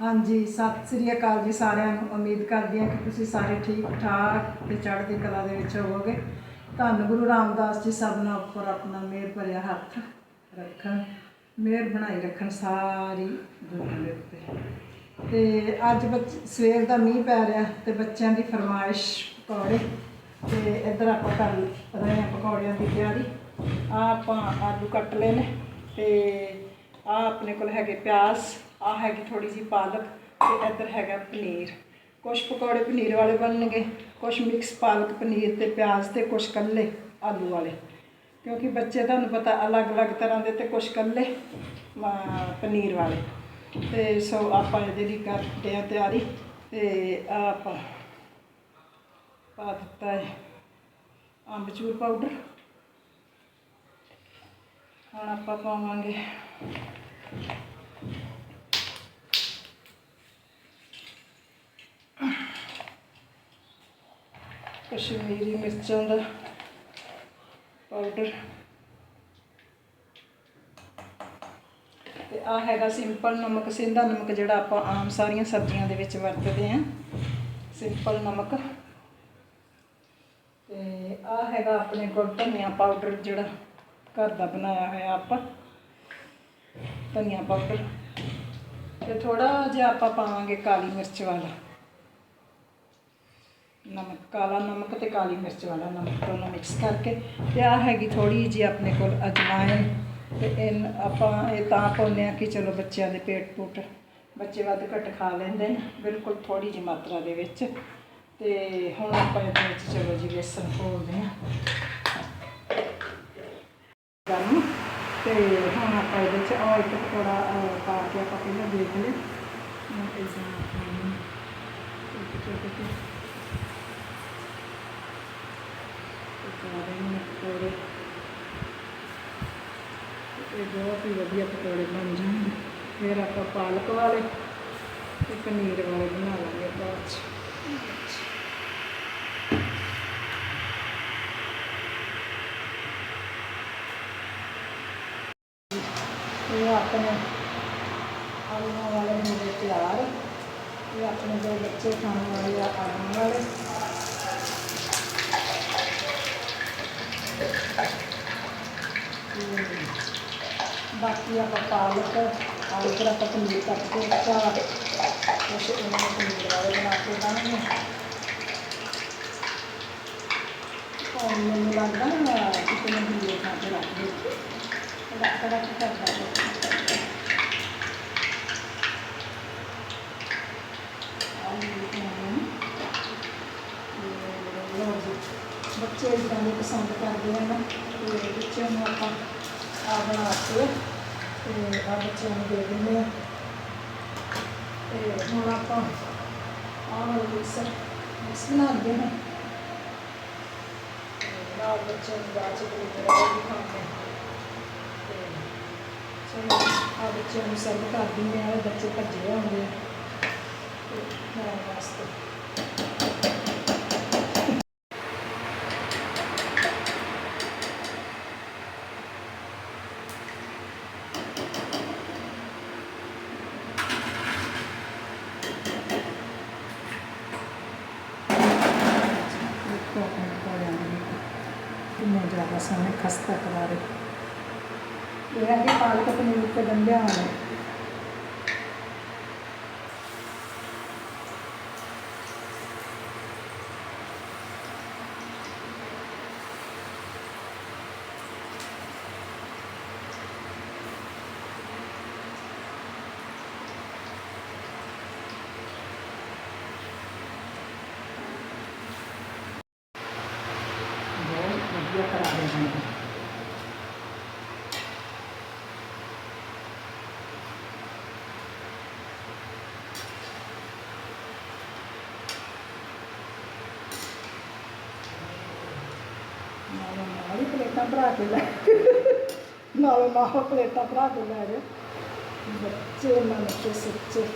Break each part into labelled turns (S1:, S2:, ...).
S1: ਹਾਂਜੀ, ਸਤਿ ਸ੍ਰੀ ਅਕਾਲ ਜੀ ਸਾਰਿਆਂ ਨੂੰ। ਉਮੀਦ ਕਰਦੀ ਹਾਂ ਕਿ ਤੁਸੀਂ ਸਾਰੇ ਠੀਕ ਠਾਕ ਤੇ ਚੜ੍ਹਦੀ ਕਲਾ ਦੇ ਵਿੱਚ ਹੋਵੋਗੇ। ਧੰਨ ਗੁਰੂ ਰਾਮਦਾਸ ਜੀ ਸਭਨਾਂ ਉੱਪਰ ਆਪਣਾ ਮਿਹਰ ਭਰਿਆ ਹੱਥ ਰੱਖਣ, ਮਿਹਰ ਬਣਾਈ ਰੱਖਣ ਸਾਰੀ ਦੁਨੀਆ ਦੇ ਉੱਤੇ। ਤੇ ਅੱਜ ਬੱਚ, ਸਵੇਰ ਦਾ ਮੀਂਹ ਪੈ ਰਿਹਾ ਤੇ ਬੱਚਿਆਂ ਦੀ ਫਰਮਾਇਸ਼ ਪਕੌੜੇ ਤੇ ਇੱਧਰ ਆਪਾਂ ਕਰ ਰਹੇ ਹਾਂ ਪਕੌੜਿਆਂ ਦੀ ਤਿਆਰੀ। ਆ ਆਪਾਂ ਆਲੂ ਕੱਟ ਲਏ ਨੇ ਤੇ ਆ ਆਪਣੇ ਕੋਲ ਹੈਗੇ ਪਿਆਜ਼ ਆ ਹੈਗੀ ਥੋੜੀ ਜੀ ਪਾਲਕ ਤੇ ਇੱਧਰ ਹੈਗਾ ਪਨੀਰ। ਕੁਝ ਪਕੌੜੇ ਪਨੀਰ ਵਾਲੇ ਬਣਨਗੇ ਕੁਝ ਮਿਕਸ ਪਾਲਕ ਪਨੀਰ ਤੇ ਪਿਆਜ਼ ਤੇ ਕੁਝ ਕੱਲੇ ਆਲੂ ਵਾਲੇ। ਕਿਉਂਕਿ ਬੱਚੇ ਤੁਹਾਨੂੰ ਪਤਾ ਅਲੱਗ-ਅਲੱਗ ਤਰ੍ਹਾਂ ਦੇ ਤੇ ਕੁਝ ਕੱਲੇ ਪਨੀਰ ਵਾਲੇ। ਤੇ ਸੋ ਆਪਾਂ ਇਹਦੇ ਲਈ ਕਰਦੇ ਆ ਤਿਆਰੀ ਤੇ ਆਪਾਂ ਪਾ ਦਿੱਤਾ ਹੈ ਅੰਬਚੂਰ ਪਾਊਡਰ ਹੁਣ ਆਪਾਂ ਪਾਵਾਂਗੇ ਕਸ਼ਮੀਰੀ ਮਿਰਚਾਂ ਦਾ ਪਾਊਡਰ ਤੇ ਆ ਹੈਗਾ ਸਿੰਪਲ ਨਮਕ, ਸਿੰਧਾ ਨਮਕ ਜਿਹੜਾ ਆਪਾਂ ਆਮ ਸਾਰੀਆਂ ਸਬਜ਼ੀਆਂ ਦੇ ਵਿੱਚ ਵਰਤਦੇ ਆਂ ਸਿੰਪਲ ਨਮਕ। ਤੇ ਆ ਹੈਗਾ ਆਪਣੇ ਕੋਲ ਧਨੀਆ ਪਾਊਡਰ ਜਿਹੜਾ ਘਰ ਦਾ ਬਣਾਇਆ ਹੋਇਆ ਆਪਾਂ। ਧਨੀਆ ਪਾਊਡਰ ਤੇ ਥੋੜਾ ਜਿਹਾ ਆਪਾਂ ਪਾਵਾਂਗੇ ਕਾਲੀ ਮਿਰਚ ਵਾਲਾ। ਨਮਕ, ਕਾਲਾ ਨਮਕ ਤੇ ਕਾਲੀ ਮਿਰਚ ਵਾਲਾ ਨਮਕ ਦੋਨੋਂ ਮਿਕਸ ਕਰਕੇ ਤੇ ਆ ਹੈਗੀ ਥੋੜੀ ਜਿਹੀ ਆਪਣੇ ਕੋਲ ਅਜਵਾਇਣ ਤੇ ਇਹ ਆਪਾਂ ਇਹ ਤਾਂ ਪਾਉਂਦੇ ਆ ਕਿ ਚਲੋ ਬੱਚਿਆਂ ਦੇ ਪੇਟ ਪੂਟ ਬੱਚੇ ਵੱਧ ਘੱਟ ਖਾ ਲੈਂਦੇ ਨੇ, ਬਿਲਕੁਲ ਥੋੜੀ ਜਿਹੀ ਮਾਤਰਾ ਦੇ ਵਿੱਚ ਤੇ ਹੁਣ ਆਪਾਂ ਇਹਦੇ ਵਿੱਚ ਚਲੋ ਜੀ ਬੇਸਨ ਘੋਲਦੇ ਆ ਗਰਮ ਤੇ ਹੁਣ ਆਪਾਂ ਇਹਦੇ ਚ ਆ ਇੱਕ ਥੋੜਾ ਪਾ ਕੇ ਆਪਾਂ ਪਹਿਲਾਂ ਦੇਖ ਲਏ ਇਸ ਤਰ੍ਹਾਂ ਇੱਕ ਪਕੌੜੇ ਇਹ ਬਹੁਤ ਹੀ ਵਧੀਆ ਪਕੌੜੇ ਬਣ ਜਾਣਗੇ ਫਿਰ ਆਪਾਂ ਪਾਲਕ ਵਾਲੇ ਤੇ ਪਨੀਰ ਵਾਲੇ ਬਣਾ ਲਾਂਗੇ ਬਾਅਦ ਚ। ਇਹ ਆਪਣੇ ਆਲੂਆਂ ਵਾਲੇ ਹੋ ਤਿਆਰ। ਇਹ ਆਪਣੇ ਦੋ ਬੱਚੇ ਖਾਣ ਵਾਲੇ ਆ ਆਲੂਆਂ ਵਾਲੇ। ਬਾਕੀ ਆਪਾਂ ਪਾਲਕ ਆਲੂ ਦਾ ਆਪਾਂ ਪਨੀਰ ਕੱਟ ਕੇ ਰੱਖਿਆ ਕੁਛ ਇਹਨਾਂ ਨੂੰ ਪਨੀਰ ਵਾਲੇ ਬਣਾ ਕੇ ਦਾਂਗੇ ਔਰ ਮੈਨੂੰ ਲੱਗਦਾ ਨਾ ਕਿ ਮੈਂ ਵੀ ਖਾ ਕੇ ਰੱਖ ਦੇ ਰੱਖ ਰੱਖ ਕਰਦਾ ਬੱਚੇ ਇਦਾਂ ਦੇ ਪਸੰਦ ਕਰਦੇ ਆ ਤੇ ਬੱਚਿਆਂ ਨੂੰ ਆਪਾਂ ਆ ਬਣਾ ਕੇ ਤੇ ਆ ਬੱਚਿਆਂ ਨੂੰ ਦੇ ਦਿੰਦੇ ਆ ਤੇ ਹੁਣ ਆਪਾਂ ਆਹ ਵਾਲਾ ਮਿਕਸਰ ਮਿਕਸ ਬਣਾਉਂਦੇ ਹਾਂ। ਨਾਲ ਬੱਚਿਆਂ ਨੂੰ ਬਾਅਦ ਚ ਦੇ ਦਿੰਦੇ ਆ ਵੀ ਚਲੋ ਆ ਬੱਚਿਆਂ ਨੂੰ ਸਰਵ ਕਰ ਦਿੰਦੇ ਆ ਬੱਚੇ ਭੱਜੇ ਹੁੰਦੇ ਆ। ਤੇ ਖਾਣ ਵਾਸਤੇ ਦੇਖੋ ਆਪਣੇ ਪਕੌੜਿਆਂ ਦੇ ਵਿੱਚ ਕਿੰਨੇ ਜ਼ਿਆਦਾ ਸੋਹਣੇ ਖਸਤਾ ਕਰਾਰੇ ਇਹ ਹੈ ਕਿ ਪਾਲਕ ਪਨੀਰ ਤੇ ਗੰਢਿਆਂ ਵਾਲੇ ਬਹੁਤ ਵਧੀਆ ਕਰਾਰੇ ਬਣਦੇ ਨਾਲੋਂ ਨਾਲ ਹੀ ਪਲੇਟਾਂ ਭਰਾ ਕੇ ਲੈ ਨਾਲੇ ਨਾਲ ਪਲੇਟਾਂ ਭਰਾ ਕੇ ਲੈ ਗਏ। ਬੱਚੇ ਮਨ ਕੇ ਸੱਚੇ।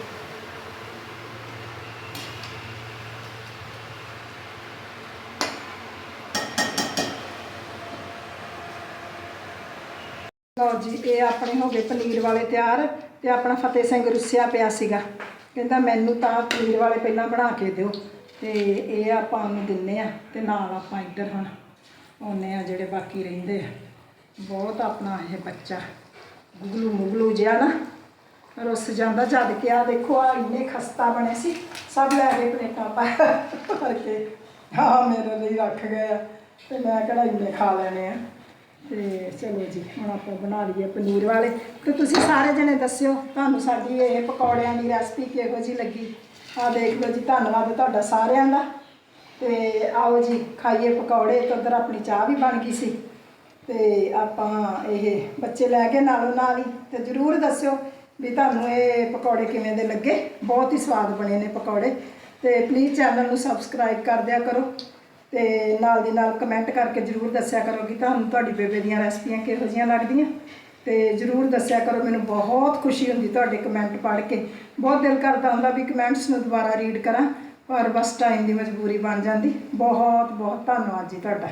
S1: ਲਓ ਜੀ, ਇਹ ਆਪਣੇ ਹੋ ਗਏ ਪਨੀਰ ਵਾਲੇ ਤਿਆਰ ਤੇ ਆਪਣਾ ਫਤਿਹ ਸਿੰਘ ਰੁੱਸਿਆ ਪਿਆ ਸੀਗਾ। ਕਹਿੰਦਾ ਮੈਨੂੰ ਤਾਂ ਪਨੀਰ ਵਾਲੇ ਪਹਿਲਾਂ ਬਣਾ ਕੇ ਦਿਓ ਤੇ ਇਹ ਆਪਾਂ ਉਹਨੂੰ ਦਿੰਨੇ ਆ ਤੇ ਨਾਲ ਆਪਾਂ ਇੱਧਰ ਹੁਣ ਆਉਂਦੇ ਆ ਜਿਹੜੇ ਬਾਕੀ ਰਹਿੰਦੇ ਆ। ਬਹੁਤ ਆਪਣਾ ਇਹ ਬੱਚਾ। ਗੁਗਲੂ ਮੁਗਲੂ ਜਿਹਾ ਨਾ। ਰੁੱਸ ਜਾਂਦਾ ਜਦ ਕਿ ਆ ਦੇਖੋ ਆ ਇੰਨੇ ਖਸਤਾ ਬਣੇ ਸੀ। ਸਭ ਲੈ ਕੇ ਪਲੇਟਾਂ ਪਾ ਕਰਕੇ ਹਾਂ ਮੇਰੇ ਲਈ ਰੱਖ ਗਏ ਆ। ਤੇ ਮੈਂ ਕਿਹੜਾ ਇੰਨੇ ਖਾ ਲੈਣੇ ਆ। ਤੇ ਚਲੋ ਜੀ, ਹੁਣ ਆਪਾਂ ਬਣਾ ਲਈਏ ਪਨੀਰ ਵਾਲੇ। ਤੇ ਤੁਸੀਂ ਸਾਰੇ ਜਣੇ ਦੱਸਿਓ, ਤੁਹਾਨੂੰ ਸਾਡੀ ਇਹ ਪਕੌੜਿਆਂ ਦੀ ਰੈਸਪੀ ਕਿਹੋ ਜੀ ਲੱਗੀ? ਆ ਦੇਖ ਲਓ ਜੀ, ਧੰਨਵਾਦ ਤੁਹਾਡਾ ਸਾਰਿਆਂ ਦਾ। ਤੇ ਆਓ ਜੀ, ਖਾਈਏ ਪਕੌੜੇ ਤੇ ਉਧਰ ਆਪਣੀ ਚਾਹ ਵੀ ਬਣ ਗਈ ਸੀ। ਤੇ ਆਪਾਂ ਇਹ ਬੱਚੇ ਲੈ ਕੇ ਨਾਲੋਂ ਨਾਲ ਹੀ, ਤੇ ਜਰੂਰ ਦੱਸਿਓ ਵੀ ਤੁਹਾਨੂੰ ਇਹ ਪਕੌੜੇ ਕਿਵੇਂ ਦੇ ਲੱਗੇ? ਬਹੁਤ ਹੀ ਸਵਾਦ ਬਣੇ ਨੇ ਪਕੌੜੇ। ਤੇ ਪਲੀਜ਼ ਚੈਨਲ ਨੂੰ ਸਬਸਕ੍ਰਾਈਬ ਕਰ ਦਿਆ ਕਰੋ ਤੇ ਨਾਲ ਦੀ ਨਾਲ ਕਮੈਂਟ ਕਰਕੇ ਜਰੂਰ ਦੱਸਿਆ ਕਰੋ ਕਿ ਤੁਹਾਨੂੰ ਤੁਹਾਡੀ ਬੇਬੇ ਦੀਆਂ ਰੈਸਪੀਆਂ ਕਿਹੋ ਜਿਹੀਆਂ ਲੱਗਦੀਆਂ। ਤੇ ਜਰੂਰ ਦੱਸਿਆ ਕਰੋ, ਮੈਨੂੰ ਬਹੁਤ ਖੁਸ਼ੀ ਹੁੰਦੀ ਤੁਹਾਡੇ ਕਮੈਂਟ ਪੜ੍ਹ ਕੇ। ਬਹੁਤ ਦਿਲ ਕਰਦਾ ਹੁੰਦਾ ਵੀ ਕਮੈਂਟਸ ਨੂੰ ਦੁਬਾਰਾ ਰੀਡ ਕਰਾਂ। ਪਰ ਬਸ ਟਾਈਮ ਦੀ ਮਜਬੂਰੀ ਬਣ ਜਾਂਦੀ। ਬਹੁਤ ਬਹੁਤ ਧੰਨਵਾਦ ਜੀ ਤੁਹਾਡਾ।